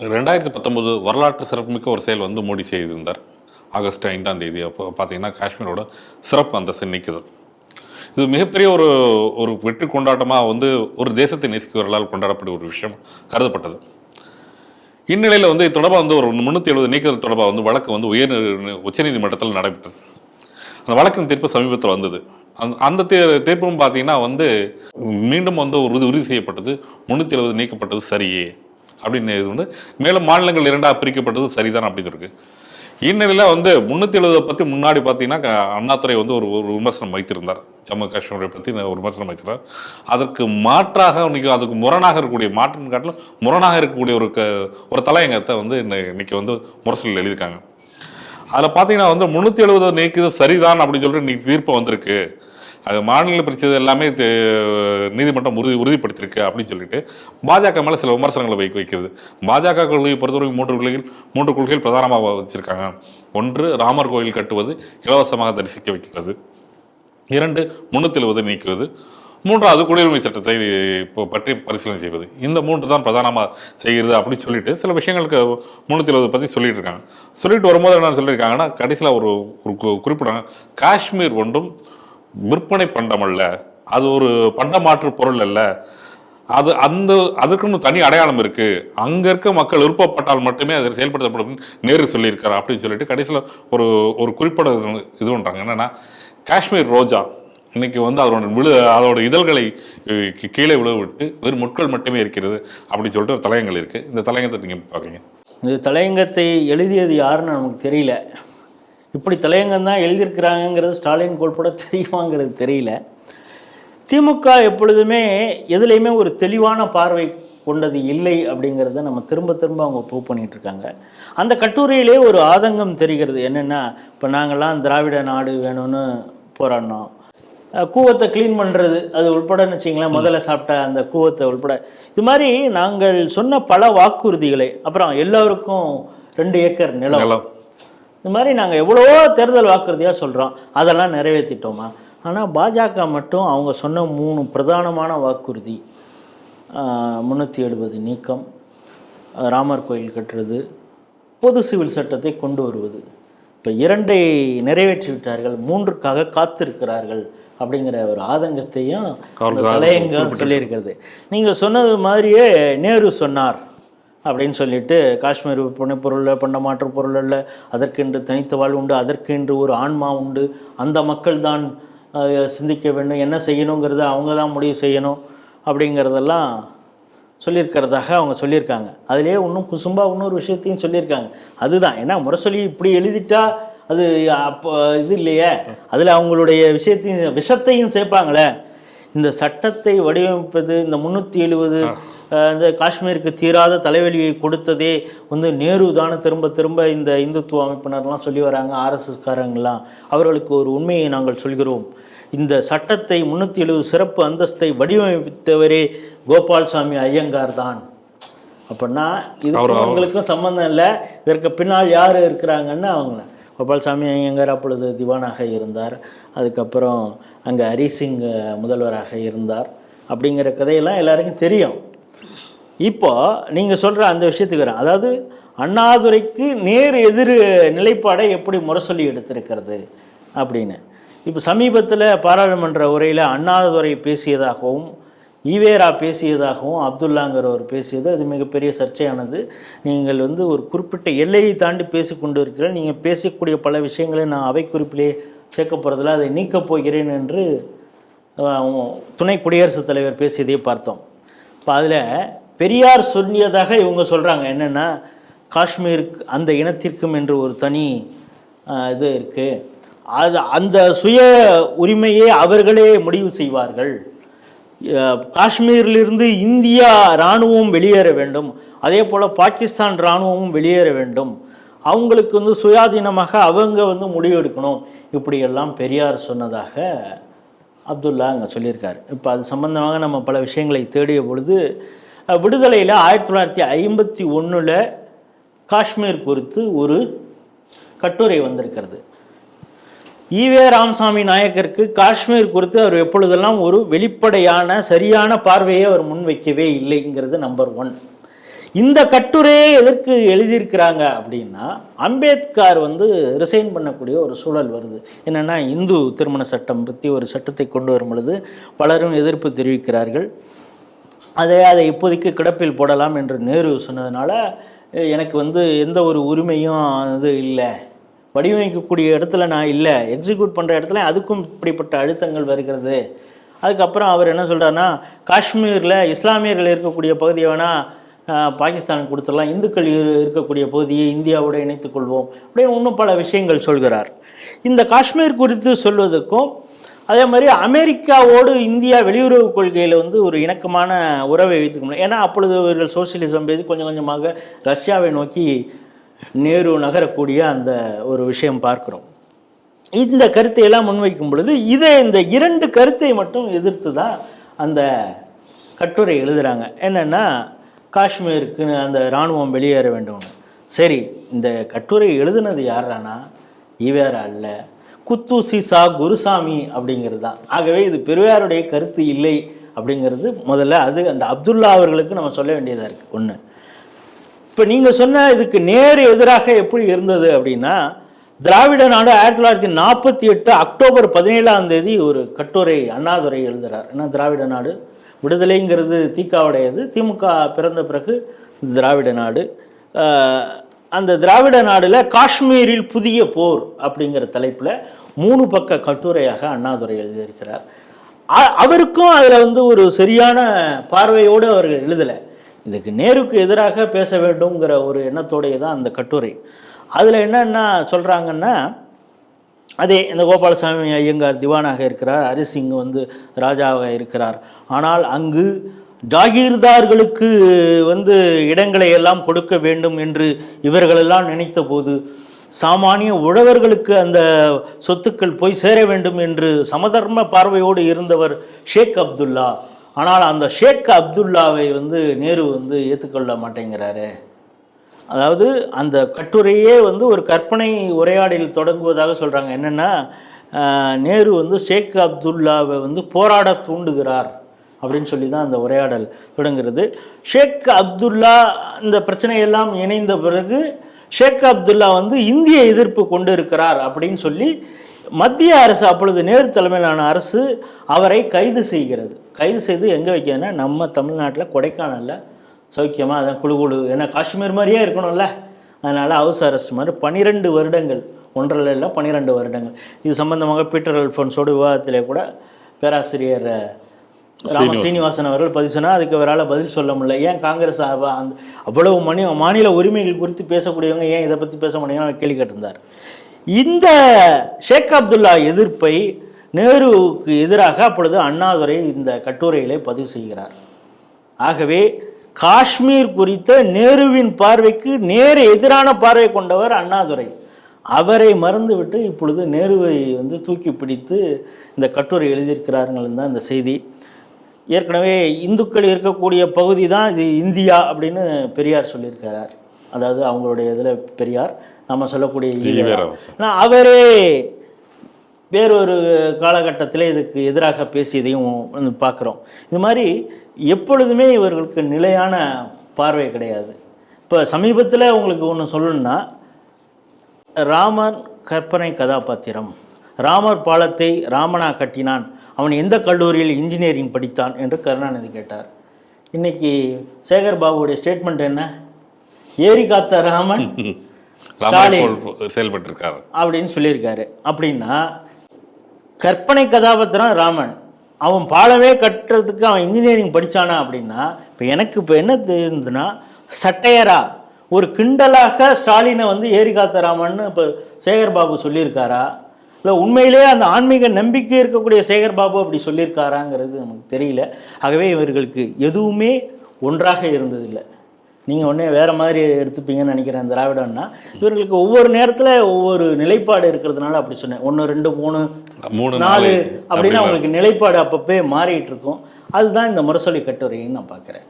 ரெண்டாயிரத்தி பத்தொம்போது வரலாற்று சிறப்புமிக்க ஒரு செயல் வந்து மோடி செய்திருந்தார். ஆகஸ்ட் ஐந்தாம் தேதி அப்போ பார்த்தீங்கன்னா காஷ்மீரோட சிறப்பு அந்தஸ்து நீக்குதல். இது மிகப்பெரிய ஒரு ஒரு வெற்றி கொண்டாட்டமாக வந்து ஒரு தேசத்தை நேசிக்கிறவர்களால் கொண்டாடப்பட்ட ஒரு விஷயம் கருதப்பட்டது. இந்நிலையில் வந்து இது தொடர்பாக வந்து ஒரு முந்நூற்றி எழுபது நீக்கிறது தொடர்பாக வந்து வழக்கு வந்து உயர் உச்சநீதிமன்றத்தில் நடைபெற்றது. அந்த வழக்கின் தீர்ப்பு சமீபத்தில் வந்தது. அந்த அந்த தீர்ப்பும் பார்த்தீங்கன்னா வந்து மீண்டும் வந்து ஒரு உறுதி உறுதி செய்யப்பட்டது. முந்நூற்றி எழுபது நீக்கப்பட்டது சரியே. அப்படின்னு இது வந்து மேலும் மாநிலங்கள் இரண்டாக பிரிக்கப்பட்டது சரிதான் அப்படின்னு இருக்கு இந்நிலையில் வந்து முந்நூற்றி எழுபதை பற்றி முன்னாடி பார்த்தீங்கன்னா அண்ணாத்துறை வந்து ஒரு ஒரு விமர்சனம் வைத்திருந்தார். ஜம்மு காஷ்மீரை பற்றி ஒரு விமர்சனம் வைத்திருந்தார். அதற்கு மாற்றாக இன்னைக்கு அதுக்கு முரணாக இருக்கக்கூடிய மாற்றின் காட்டிலும் முரணாக இருக்கக்கூடிய ஒரு க ஒரு தலையங்கத்தை வந்து இன்னை- இன்னைக்கு வந்து முரசலில் எழுதியிருக்காங்க. அதில் பார்த்தீங்கன்னா வந்து முந்நூற்றி எழுபது நீக்குது சரிதான் அப்படின்னு சொல்லிட்டு இன்னைக்கு தீர்ப்பு வந்திருக்கு. அது மாநில பிரித்தது எல்லாமே நீதிமன்றம் உறுதி உறுதிப்படுத்தியிருக்கு அப்படின்னு சொல்லிட்டு பாஜக மேலே சில விமர்சனங்களை வைக்க வைக்கிறது. பாஜக கொள்கையை பொறுத்தவரைக்கும் மூன்று கொள்கைகள் மூன்று கொள்கைகள் பிரதானமாக வச்சிருக்காங்க. ஒன்று ராமர் கோயில் கட்டுவது இலவசமாக தரிசிக்க வைக்கிறது. இரண்டு முன்னூற்றி எழுபது நீக்குவது. மூன்றாவது குடியுரிமை சட்டத்தை இப்போ பற்றி பரிசீலனை செய்வது. இந்த மூன்று தான் பிரதானமாக செய்கிறது அப்படின்னு சொல்லிட்டு சில விஷயங்களுக்கு முன்னூற்றி எழுபது பற்றி சொல்லிட்டு இருக்காங்க. சொல்லிட்டு வரும்போது என்ன சொல்லியிருக்காங்கன்னா கடைசியில் ஒரு ஒரு கு- குறிப்பிடாங்க காஷ்மீர் ஒன்றும் விற்பனை பண்டம் அல்ல. அது ஒரு பண்டமாற்று பொருள் அல்ல. அது அந்த அதுக்குன்னு தனி அடையாளம் இருக்கு. அங்க இருக்க மக்கள் விருப்பப்பட்டால் மட்டுமே அதை செயல்படுத்தப்படும் நேரு சொல்லியிருக்காரு அப்படின்னு சொல்லிட்டு கடைசியில் ஒரு ஒரு குறிப்பிட இது பண்ணுறாங்க என்னன்னா காஷ்மீர் ரோஜா இன்னைக்கு வந்து அதோட விழு அதோட இதழ்களை கீழே விழுவிட்டு வெறும் முட்கள் மட்டுமே இருக்கிறது அப்படின்னு சொல்லிட்டு ஒரு தலையங்கள் இருக்கு. இந்த தலையங்கத்தை நீங்க பார்க்குறீங்க. இந்த தலையங்கத்தை எழுதியது யாருன்னு நமக்கு தெரியல. இப்படி தலையங்கம் தான் எழுதியிருக்கிறாங்கிறது ஸ்டாலின் கோல்பட தெரியுமாங்கிறது தெரியல. திமுக எப்பொழுதுமே எதுலேயுமே ஒரு தெளிவான பார்வை கொண்டது இல்லை அப்படிங்கிறத நம்ம திரும்ப திரும்ப அவங்க ப்ரூவ் பண்ணிகிட்ருக்காங்க. இருக்காங்க அந்த கட்டுரையிலே ஒரு ஆதங்கம் தெரிகிறது. என்னென்னா இப்போ நாங்கள்லாம் திராவிட நாடு வேணும்னு போராடினோம். கூவத்தை க்ளீன் பண்ணுறது அது உள்படன்னு வச்சிங்களேன் முதல்ல சாப்பிட்ட அந்த கூவத்தை உள்பட. இது மாதிரி நாங்கள் சொன்ன பல வாக்குறுதிகளை அப்புறம் எல்லோருக்கும் ரெண்டு ஏக்கர் நிலம். இந்த மாதிரி நாங்கள் எவ்வளவோ தேர்தல் வாக்குறுதியாக சொல்கிறோம் அதெல்லாம் நிறைவேற்றிட்டோமா ஆனால் பாஜக மட்டும் அவங்க சொன்ன மூணு பிரதானமான வாக்குறுதி முந்நூற்றி எழுபது நீக்கம் ராமர் கோயில் கட்டுறது பொது சிவில் சட்டத்தை கொண்டு வருவது. இப்போ இரண்டை நிறைவேற்றி விட்டார்கள் மூன்றுக்காக காத்திருக்கிறார்கள் அப்படிங்கிற ஒரு ஆதங்கத்தையும் தலையங்கம் சொல்லியிருக்கிறது. நீங்கள் சொன்னது மாதிரியே நேரு சொன்னார். அப்படின்னு சொல்லிட்டு காஷ்மீர் புனை பொருள் பண்ண மாற்று பொருள் அல்ல அதற்கென்று தனித்த வாழ் உண்டு அதற்கென்று ஒரு ஆன்மா உண்டு. அந்த மக்கள் தான் சிந்திக்க வேண்டும் என்ன செய்யணுங்கிறத அவங்க தான் முடிவு செய்யணும் அப்படிங்கிறதெல்லாம் சொல்லியிருக்கிறதாக அவங்க சொல்லியிருக்காங்க. அதுலேயே இன்னும் குசும்பா இன்னொரு விஷயத்தையும் சொல்லியிருக்காங்க. அதுதான். ஏன்னா முரசொலி இப்படி எழுதிட்டா அது அப்போ இது இல்லையே. அதில் அவங்களுடைய விஷயத்தையும் விஷத்தையும் சேர்ப்பாங்களே. இந்த சட்டத்தை வடிவமைப்பது இந்த முந்நூற்றி எழுபது இந்த காஷ்மீருக்கு தீராத தலைவலியை கொடுத்ததே வந்து நேரு தானே. திரும்ப திரும்ப இந்த இந்துத்துவ அமைப்பினர்லாம் சொல்லி வராங்க ஆர்எஸ்எஸ்காரங்களாம் அவர்களுக்கு ஒரு உண்மையை நாங்கள் சொல்கிறோம். இந்த சட்டத்தை முந்நூற்றி எழுபது சிறப்பு அந்தஸ்தை வடிவமைத்தவரே கோபால்சாமி ஐயங்கார் தான். அப்படின்னா இதுக்கும் அவங்களுக்கும் சம்மந்தம் இல்லை. இதற்கு பின்னால் யார் இருக்கிறாங்கன்னு அவங்கள. கோபால்சாமி ஐயங்கார் அப்பொழுது திவானாக இருந்தார். அதுக்கப்புறம் அங்கே ஹரிசிங் முதல்வராக இருந்தார். அப்படிங்கிற கதையெல்லாம் எல்லாருக்கும் தெரியும். இப்போ நீங்கள் சொல்கிற அந்த விஷயத்துக்கு வரேன் அதாவது அண்ணாதுரைக்கு நேர் எதிர் நிலைப்பாடை எப்படி முரசொலி எடுத்திருக்கிறது அப்படின்னு. இப்போ சமீபத்தில் பாராளுமன்ற உரையில் அண்ணாதுரை பேசியதாகவும் ஈவேரா பேசியதாகவும் அப்துல்லாங்கிறவர் பேசியது அது மிகப்பெரிய சர்ச்சையானது. நீங்கள் வந்து ஒரு குறிப்பிட்ட எல்லையை தாண்டி பேசிக்கொண்டு இருக்கிற நீங்கள் பேசக்கூடிய பல விஷயங்களை நான் அவை குறிப்பிலே சேர்க்க போகிறதில்ல அதை நீக்கப் போகிறேன் என்று துணை குடியரசுத் தலைவர் பேசியதை பார்த்தோம். இப்போ அதில் பெரியார் சொல்லியதாக இவங்க சொல்கிறாங்க என்னென்னா காஷ்மீருக்கு அந்த இனத்திற்கும் என்று ஒரு தனி இது இருக்குது அது அந்த சுய உரிமையை அவர்களே முடிவு செய்வார்கள். காஷ்மீரிலிருந்து இந்தியா இராணுவம் வெளியேற வேண்டும். அதே போல் பாகிஸ்தான் இராணுவமும் வெளியேற வேண்டும். அவங்களுக்கு வந்து சுயாதீனமாக அவங்க வந்து முடிவெடுக்கணும். இப்படியெல்லாம் பெரியார் சொன்னதாக அப்துல்லா அங்கே சொல்லியிருக்காரு. இப்போ அது சம்பந்தமாக நம்ம பல விஷயங்களை தேடிய பொழுது விடுதலையில் ஆயிரத்தி தொள்ளாயிரத்தி ஐம்பத்தி ஒன்றில் காஷ்மீர் குறித்து ஒரு கட்டுரை வந்திருக்கிறது. ஈவே ராமசாமி நாயக்கருக்கு காஷ்மீர் குறித்து அவர் எப்பொழுதெல்லாம் ஒரு வெளிப்படையான சரியான பார்வையை அவர் முன்வைக்கவே இல்லைங்கிறது நம்பர் ஒன் இந்த கட்டுரையை எதற்கு எழுதியிருக்கிறாங்க அப்படின்னா அம்பேத்கர் வந்து ரிசைன் பண்ணக்கூடிய ஒரு சூழல் வருது. என்னென்னா இந்து திருமண சட்டம் பற்றி ஒரு சட்டத்தை கொண்டு வரும் பொழுது பலரும் எதிர்ப்பு தெரிவிக்கிறார்கள். அதை அதை இப்போதைக்கு கிடப்பில் போடலாம் என்று நேரு சொன்னதுனால எனக்கு வந்து எந்த ஒரு உரிமையும் இது இல்லை. வடிவமைக்கக்கூடிய இடத்துல நான் இல்லை. எக்ஸிக்யூட் பண்ணுற இடத்துல அதுக்கும் இப்படிப்பட்ட அழுத்தங்கள் வருகிறது. அதுக்கப்புறம் அவர் என்ன சொல்கிறாருன்னா காஷ்மீரில் இஸ்லாமியர்கள் இருக்கக்கூடிய பகுதியை வேணால் பாகிஸ்தானுக்கு கொடுத்துடலாம். இந்துக்கள் இரு- இருக்கக்கூடிய பகுதியை இந்தியாவோடு இணைத்துக் கொள்வோம். அப்படின்னு இன்னும் பல விஷயங்கள் சொல்கிறார். இந்த காஷ்மீர் குறித்து சொல்வதற்கும் அதே மாதிரி அமெரிக்காவோடு இந்தியா வெளியுறவு கொள்கையில் வந்து ஒரு இணக்கமான உறவை வைத்துக்க முடியும் ஏன்னா அப்பொழுது இவர்கள் சோசியலிசம் பேசி கொஞ்சம் கொஞ்சமாக ரஷ்யாவை நோக்கி நேரு நகரக்கூடிய அந்த ஒரு விஷயம் பார்க்குறோம். இந்த கருத்தை எல்லாம் முன்வைக்கும் பொழுது இதை இந்த இரண்டு கருத்தை மட்டும் எதிர்த்து தான் அந்த கட்டுரை எழுதுகிறாங்க என்னென்னா காஷ்மீருக்கு அந்த இராணுவம் வெளியேற வேண்டும்னு. சரி இந்த கட்டுரை எழுதுனது யாரானா ஈவேரா அல்ல. குத்தூசி சா குருசாமி அப்படிங்கிறது தான். ஆகவே இது பெரியாருடைய கருத்து இல்லை அப்படிங்கிறது முதல்ல அது அந்த அப்துல்லா அவர்களுக்கு நம்ம சொல்ல வேண்டியதாக இருக்குது ஒன்று இப்போ நீங்கள் சொன்ன இதுக்கு நேர் எதிராக எப்படி இருந்தது அப்படின்னா திராவிட நாடு ஆயிரத்தி தொள்ளாயிரத்தி நாற்பத்தி எட்டு அக்டோபர் பதினேழாம் தேதி ஒரு கட்டுரை அண்ணாதுரை எழுதுகிறார் ஏன்னா திராவிட நாடு? விடுதலைங்கிறது தீக்காவுடையது. திமுக பிறந்த பிறகு திராவிட நாடு. அந்த திராவிட நாடுல காஷ்மீரில் புதிய போர் அப்படிங்கிற தலைப்பில் மூணு பக்க கட்டுரையாக அண்ணாதுரை எழுதியிருக்கிறார். அவருக்கும் அதில் வந்து ஒரு சரியான பார்வையோடு அவர்கள் எழுதலை. இதுக்கு நேருக்கு எதிராக பேச வேண்டும்ங்கிற ஒரு எண்ணத்தோடைய தான் அந்த கட்டுரை. அதில் என்னென்ன சொல்கிறாங்கன்னா அதே இந்த கோபாலசாமி ஐயங்கார் திவானாக இருக்கிறார் ஹரிசிங் வந்து ராஜாவாக இருக்கிறார். ஆனால் அங்கு ஜாகீர்தார்களுக்கு வந்து இடங்களை எல்லாம் கொடுக்க வேண்டும் என்று இவர்களெல்லாம் நினைத்த போது சாமானிய உழவர்களுக்கு அந்த சொத்துக்கள் போய் சேர வேண்டும் என்று சமதர்ம பார்வையோடு இருந்தவர் ஷேக் அப்துல்லா. ஆனால் அந்த ஷேக் அப்துல்லாவை வந்து நேரு வந்து ஏற்றுக்கொள்ள மாட்டேங்கிறாரு. அதாவது அந்த கட்டுரையே வந்து ஒரு கற்பனை உரையாடலில் தொடங்குவதாக சொல்கிறாங்க என்னென்னா நேரு வந்து ஷேக் அப்துல்லாவை வந்து போராட தூண்டுகிறார் அப்படின்னு சொல்லி தான் அந்த உரையாடல் தொடங்குகிறது. ஷேக் அப்துல்லா இந்த பிரச்சனையெல்லாம் இணைந்த பிறகு ஷேக் அப்துல்லா வந்து இந்திய எதிர்ப்பு கொண்டு இருக்கிறார் அப்படின்னு சொல்லி மத்திய அரசு அப்பொழுது நேரு தலைமையிலான அரசு அவரை கைது செய்கிறது. கைது செய்து எங்கே வைக்கிறதுனா நம்ம தமிழ்நாட்டில் கொடைக்கானலில் சௌக்கியமாக அதான் குழு குழு. ஏன்னா காஷ்மீர் மாதிரியே இருக்கணும்ல. அதனால் ஹவுஸ் அரெஸ்ட் மாதிரி பன்னிரெண்டு வருடங்கள் ஒன்றரை இல்லை பன்னிரெண்டு வருடங்கள். இது சம்பந்தமாக பீட்டர் அல்ஃபோன்ஸோட விவாதத்திலே கூட பேராசிரியர் ராம சீனிவாசன். அவர்கள் பதிவு சொன்னார். அதுக்கு அவரால் பதில் சொல்ல முடியல. ஏன் காங்கிரஸ் அந்த அவ்வளவு மணி மாநில உரிமைகள் குறித்து பேசக்கூடியவங்க ஏன் இதை பற்றி பேச மாட்டேங்கன்னு கேள்வி கேட்டிருந்தார். இந்த ஷேக் அப்துல்லா எதிர்ப்பை நேருவுக்கு எதிராக அப்பொழுது அண்ணாதுரை இந்த கட்டுரையிலே பதிவு செய்கிறார். ஆகவே காஷ்மீர் குறித்த நேருவின் பார்வைக்கு நேர் எதிரான பார்வை கொண்டவர் அண்ணாதுரை. அவரை மறந்துவிட்டு இப்பொழுது நேருவை வந்து தூக்கி பிடித்து இந்த கட்டுரை எழுதியிருக்கிறார்கள் தான் இந்த செய்தி. ஏற்கனவே இந்துக்கள் இருக்கக்கூடிய பகுதி தான் இது இந்தியா அப்படின்னு பெரியார் சொல்லியிருக்கிறார். அதாவது அவங்களுடைய இதில் பெரியார் நம்ம சொல்லக்கூடிய அவரே வேறொரு காலகட்டத்தில் இதுக்கு எதிராக பேசியதையும் பார்க்குறோம். இது மாதிரி எப்பொழுதுமே இவர்களுக்கு நிலையான பார்வை கிடையாது. இப்போ சமீபத்தில் உங்களுக்கு ஒன்று சொல்லணும்னா ராமன் கற்பனை கதாபாத்திரம். ராமர் பாலத்தை ராமனா கட்டினான். அவன் எந்த கல்லூரியில் இன்ஜினியரிங் படித்தான் என்று கருணாநிதி கேட்டார். இன்னைக்கு சேகர் பாபுவுடைய ஸ்டேட்மெண்ட் என்ன? ஏரி காத்த ராமன் போல் செயல்பட்டிருக்காரு. அப்படின்னு சொல்லியிருக்காரு. அப்படின்னா கற்பனை கதாபாத்திரம் ராமன். அவன் பாலமே கட்டுறதுக்கு அவன் இன்ஜினியரிங் படித்தானா அப்படின்னா இப்போ எனக்கு இப்போ என்ன தெரியுதுன்னா சட்டையரா ஒரு கிண்டலாக ஸ்டாலினை வந்து ஏரிகாத்த ராமன் ராமன்னு இப்போ சேகர் பாபு சொல்லியிருக்காரா? இல்லை உண்மையிலேயே அந்த ஆன்மீக நம்பிக்கை இருக்கக்கூடிய சேகர் பாபு அப்படி சொல்லியிருக்காராங்கிறது நமக்கு தெரியல. ஆகவே இவர்களுக்கு எதுவுமே ஒன்றாக இருந்ததில்லை. நீங்கள் உடனே வேறு மாதிரி எடுத்துப்பீங்கன்னு நினைக்கிறேன் திராவிடம்னா. இவர்களுக்கு ஒவ்வொரு நேரத்தில் ஒவ்வொரு நிலைப்பாடு இருக்கிறதுனால அப்படி சொன்னேன். ஒன்று ரெண்டு மூணு மூணு நாலு நாலு அப்படின்னு அவங்களுக்கு நிலைப்பாடு அப்பப்போ மாறிட்டு இருக்கும். அதுதான் இந்த முரசொலி கட்டுரைன்னு நான் பார்க்குறேன்.